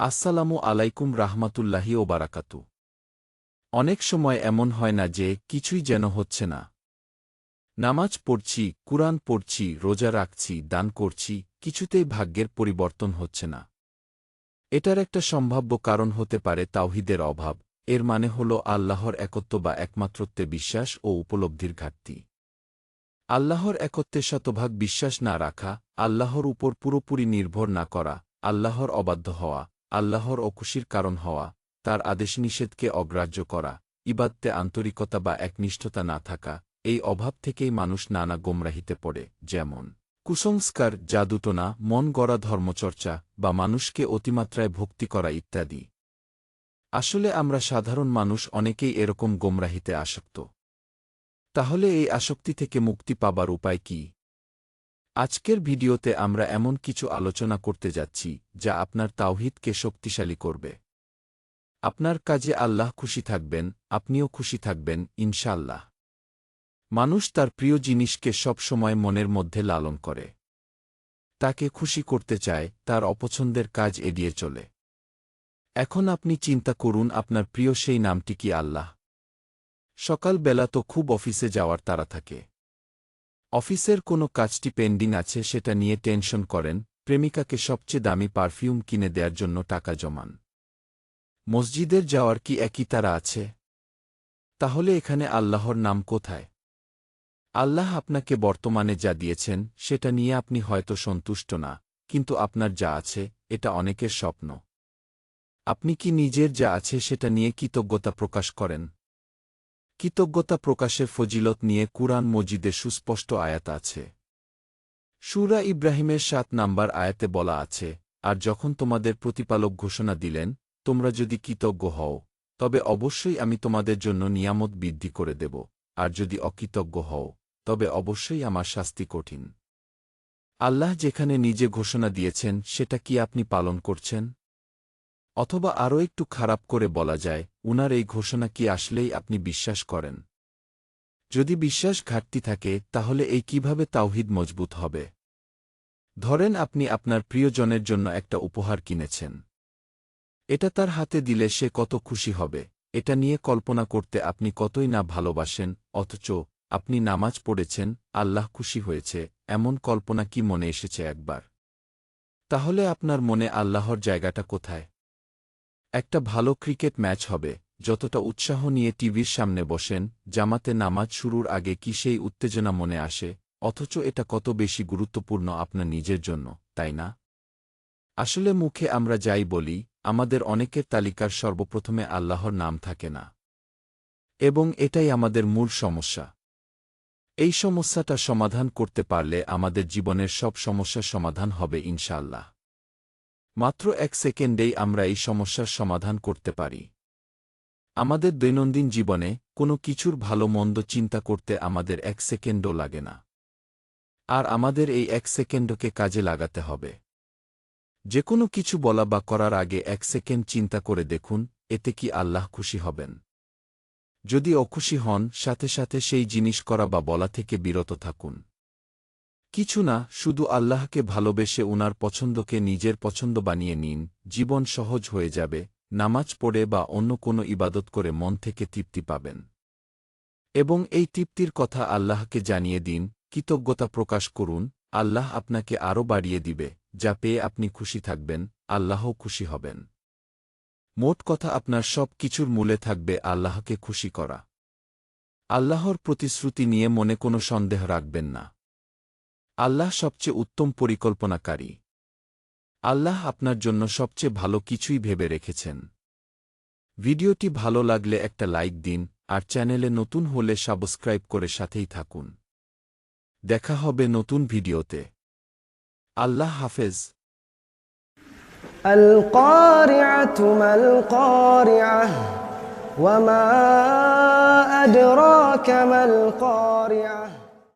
আসসালামু আলাইকুম রাহমাতুল্লাহি ও বারাকাতু। অনেক সময় এমন হয় না যে কিছুই যেন হচ্ছে না। নামাজ পড়ছি, কুরআন পড়ছি, রোজা রাখছি, দান করছি, কিছুতেই ভাগ্যের পরিবর্তন হচ্ছে না। এটার একটা সম্ভাব্য কারণ হতে পারে তাওহিদের অভাব, এর মানে হল আল্লাহর একত্ব বা একমাত্রত্বে বিশ্বাস ও উপলব্ধির ঘাটতি। আল্লাহর একত্বে শতভাগ বিশ্বাস না রাখা, আল্লাহর উপর পুরোপুরি নির্ভর না করা, আল্লাহর অবাধ্য হওয়া আল্লাহর অকুশির কারণ হওয়া, তার আদেশ নিষেধকে অগ্রাহ্য করা, ইবাদতে আন্তরিকতা বা একনিষ্ঠতা না থাকা, এই অভাব থেকেই মানুষ নানা গোমরাহিতে পড়ে, যেমন কুসংস্কার, জাদুটনা, মন গড়া ধর্মচর্চা বা মানুষকে অতিমাত্রায় ভক্তি করা ইত্যাদি। আসলে আমরা সাধারণ মানুষ অনেকেই এরকম গোমরাহিতে আসক্ত। তাহলে এই আসক্তি থেকে মুক্তি পাবার উপায় কি? আজকের ভিডিওতে আমরা এমন কিছু আলোচনা করতে যাচ্ছি, যা আপনার তাওহিদকে শক্তিশালী করবে। আপনার কাজে আল্লাহ খুশি থাকবেন, আপনিও খুশি থাকবেন ইনশাল্লাহ মানুষ তার প্রিয় জিনিসকে সব সময় মনের মধ্যে লালন করে। তাকে খুশি করতে চায়, তার অপছন্দের কাজ এড়িয়ে চলে। এখন আপনি চিন্তা করুন, আপনার প্রিয় সেই নামটি কি আল্লাহ? সকালবেলা তো খুব অফিসে যাওয়ার তারা থাকে। অফিসের কোনো কাজটি পেন্ডিং আছে সেটা নিয়ে টেনশন করেন, প্রেমিকাকে সবচেয়ে দামি পারফিউম কিনে দেওয়ার জন্য টাকা জমান। মসজিদের যাওয়ার কি একই তারা আছে? তাহলে এখানে আল্লাহর নাম কোথায়? আল্লাহ আপনাকে বর্তমানে যা দিয়েছেন, সেটা নিয়ে আপনি হয়তো সন্তুষ্ট না, কিন্তু আপনার যা আছে, এটা অনেকের স্বপ্ন। আপনি কি নিজের যা আছে সেটা নিয়ে কৃতজ্ঞতা প্রকাশ করেন? কৃতজ্ঞতা প্রকাশের ফজিলত নিয়ে কুরআন মজিদে সুস্পষ্ট আয়াত আছে। সুরা ইব্রাহিমের সাত নাম্বার আয়াতে বলা আছে, আর যখন তোমাদের প্রতিপালক ঘোষণা দিলেন, তোমরা যদি কৃতজ্ঞ হও, তবে অবশ্যই আমি তোমাদের জন্য নিয়ামত বৃদ্ধি করে দেব, আর যদি অকৃতজ্ঞ হও, তবে অবশ্যই আমার শাস্তি কঠিন। আল্লাহ যেখানে নিজে ঘোষণা দিয়েছেন, সেটা কি আপনি পালন করছেন? অথবা আরও একটু খারাপ করে বলা যায়, উনার এই ঘোষণা কি আসলেই আপনি বিশ্বাস করেন? যদি বিশ্বাস ঘাটতি থাকে, তাহলে এই কীভাবে তাওহিদ মজবুত হবে? ধরেন আপনি আপনার প্রিয়জনের জন্য একটা উপহার কিনেছেন। এটা তার হাতে দিলে সে কত খুশি হবে। এটা নিয়ে কল্পনা করতে আপনি কতই না ভালোবাসেন, অথচ আপনি নামাজ পড়েছেন, আল্লাহ খুশি হয়েছে, এমন কল্পনা কি মনে এসেছে একবার? তাহলে আপনার মনে আল্লাহর জায়গাটা কোথায়? একটা ভালো ক্রিকেট ম্যাচ হবে, যতটা উৎসাহ নিয়ে টিভির সামনে বসেন, জামাতে নামাজ শুরুর আগে কি সেই উত্তেজনা মনে আসে, অথচ এটা কত বেশি গুরুত্বপূর্ণ আপনার নিজের জন্য, তাই না? আসলে মুখে আমরা যাই বলি, আমাদের অনেকের তালিকার সর্বপ্রথমে আল্লাহর নাম থাকে না। এবং এটাই আমাদের মূল সমস্যা। এই সমস্যাটা সমাধান করতে পারলে আমাদের জীবনের সব সমস্যার সমাধান হবে ইনশাল্লাহ মাত্র এক সেকেন্ডেই আমরা এই সমস্যার সমাধান করতে পারি। আমাদের দৈনন্দিন জীবনে কোনো কিছুর ভালো মন্দ চিন্তা করতে আমাদের এক সেকেন্ডও লাগে না। আর আমাদের এই এক সেকেন্ডকে কাজে লাগাতে হবে। যে কোনো কিছু বলা বা করার আগে এক সেকেন্ড চিন্তা করে দেখুন, এতে কি আল্লাহ খুশি হবেন? যদি অখুশি হন, সাথে সাথে সেই জিনিস করা বা বলা থেকে বিরত থাকুন। কিছু না, শুধু আল্লাহকে ভালোবেসে উনার পছন্দকে নিজের পছন্দ বানিয়ে নিন, জীবন সহজ হয়ে যাবে, নামাজ পড়ে বা অন্য কোনো ইবাদত করে মন থেকে তৃপ্তি পাবেন। এবং এই তৃপ্তির কথা আল্লাহকে জানিয়ে দিন, কৃতজ্ঞতা প্রকাশ করুন, আল্লাহ আপনাকে আরও বাড়িয়ে দিবে, যা পেয়ে আপনি খুশি থাকবেন, আল্লাহও খুশি হবেন। মোট কথা আপনার সব কিছুর মূলে থাকবে আল্লাহকে খুশি করা। আল্লাহর প্রতিশ্রুতি নিয়ে মনে কোনো সন্দেহ রাখবেন না। আল্লাহ সবচেয়ে উত্তম পরিকল্পনাকারী আল্লাহ আপনার জন্য সবচেয়ে ভালো কিছুই ভেবে রেখেছেন ভিডিওটি ভালো লাগলে একটা লাইক দিন আর চ্যানেলে নতুন হলে সাবস্ক্রাইব করে সাথেই থাকুন দেখা হবে নতুন ভিডিওতে আল্লাহ হাফেজ القارعة ما القارعة وما أدراك ما القارعة